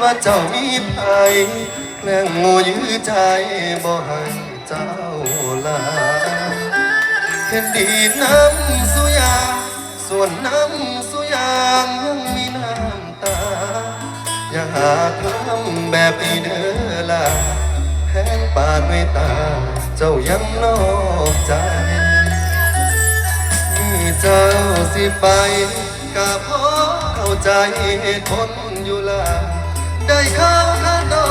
ว่าเจ้ามีภัยแกล้งโง่ยื้อใจบ่ให้เจ้าลาแค่ดีน้ำสุยางส่วนน้ำสุยางยังมีน้ำตา อย่าหาทำแบบนี้เดอล่ะแทงปาดด้วยตา เจ้ายังนอกใจมีเจ้าสิไปกะพ่อเข้าใจเหตุผลอยู่ละ ได้เข้าข้าน้อ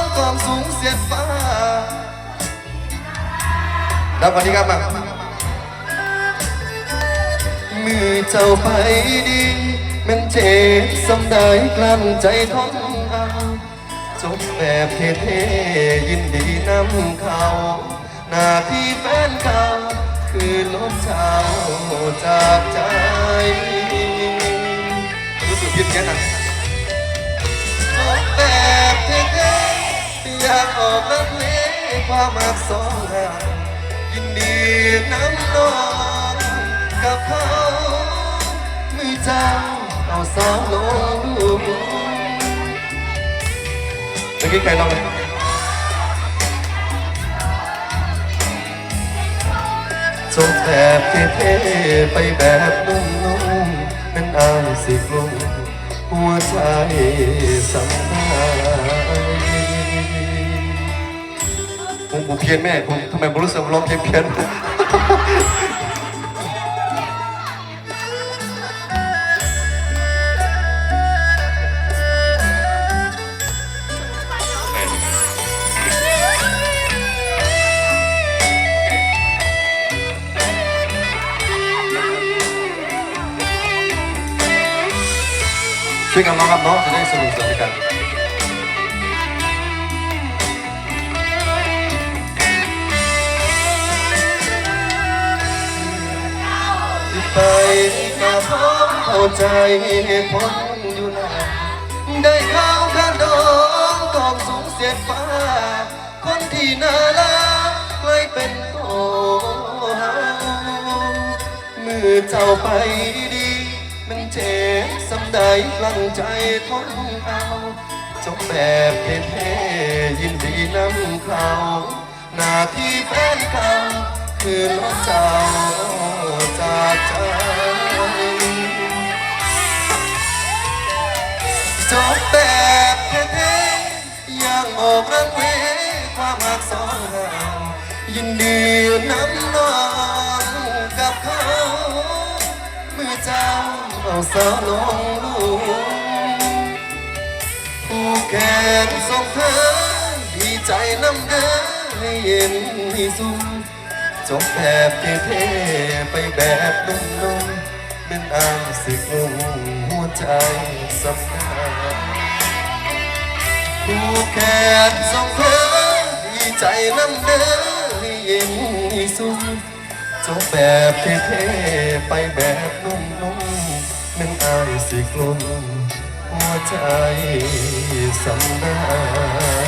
งความสูงเสียดฟ้าดับวันนี้ครับมามือเจ้าไปดีแมันเจ็บสำได้กลั้นใจท้องเอาจบแบบเท่ๆยินดีนำเขาหน้าที่แฟนเก่าคือลบเจ้าจากใจรู้สึกผิดแค่นั้น ๆอกออกนักเลงความรักสองเรายินดีน้ำนองกับเขามือเจ้าเอาสาวลงดูเมื่อกี้ใครลองจบแบบเท่ๆไปแบบนุ่มๆเป็นอายสิกลุ่มหัวใจสำคัญ ผมผมเพี้ยนแม่ผมทำไมผมรู้สึกว่าร้องเพี้ยนเพี้ยนช่วยกันร้องครับน้องจะได้สนุกสนานกัน เข้าใจเหตุผลอยู่นได้เข้าข้าดองกองสูงเสียดฟ้า คนที่น่ารักกล้เป็นโตเฮามือเจ้าไปดีมันเจ็บสำใดกลั้นใจทนเอาจบแบบเท่ๆยินดีนำเขาหน้าที่แฟนเก่าคือลบเจ้าจากใจ แบบเท่ๆยังออกรังเวความหักสองห่างยินดีน้ำน้องกับเขาเมื่อเจ้าเอาสาวลงลูกผู้แขนส่งเธอดีใจน้ำเด้อให้เย็นให้สูงจบแบบเท่ๆไปแบบนุ่มๆ นอางสิกลุ่มหัวใจสำคัญผู้แขนส่งเธอดีใจน้ำเด้อให้เย็นสูงจบแบบเท่ๆไปแบบนุ่มๆมันอายสิกลุ่มหัวใจสำได้ขอบคุณ